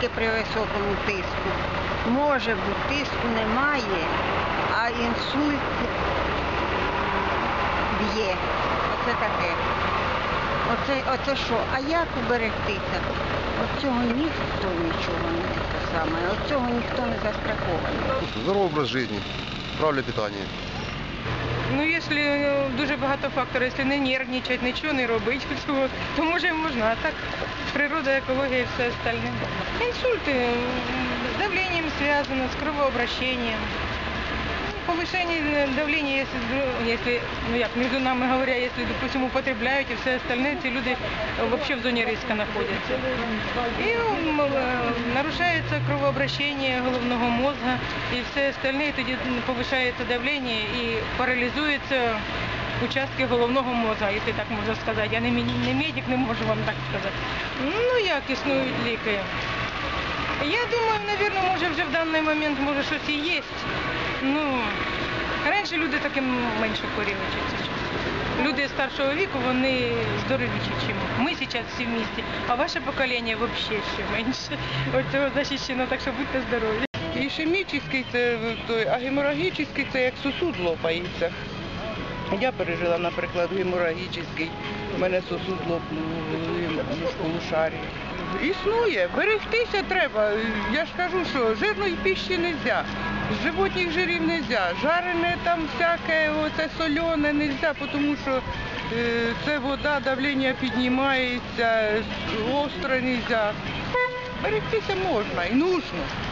тільки при високому тиску. Може бути, тиску немає, а інсульт б'є. Оце таке. Оце, оце що? А як уберегтися? От цього ніхто нічого не те саме. От цього ніхто не застрахований. Здоровий образ життя, правильне питання. Ну, якщо е, дуже багато факторів, якщо не нервничати, нічого не робити, то, то може можна. А так природа, екологія і все остальне. Інсульти з давленням зв'язано, з кровообращенням Повышение давления, если, дру- если, ну як, между нами говоря, если, допустим, употребляют и все остальные, эти люди э, вообще в зоне риска находятся. И м, э, нарушается кровообращение головного мозга, и все остальные, тоді повышается давление и парализуется участки головного мозга, если так можна сказати. Я не, мі- не медик, не можу вам так сказати. Ну як існують ліки? Я думаю, наверное, може вже в даний момент може щось і є. Ну, раніше люди таким менше зараз. Люди старшого віку, вони здоровіші, ніж ми. Зараз всі в місті, а ваше покоління взагалі ще менше. От цього захищено, так що будьте здорові. Ішемічний це той, а геморагічний це як сосуд лопається. Я пережила, наприклад, геморагічний. У мене сосуд лопнув в полушарі. Існує, берегтися треба. Я ж кажу, що жирної піщі не можна, животніх жирів не можна, жарене там всяке, оце солене не можна, тому що е, це вода, давлення піднімається, остро не можна. Берегтися можна і нужно.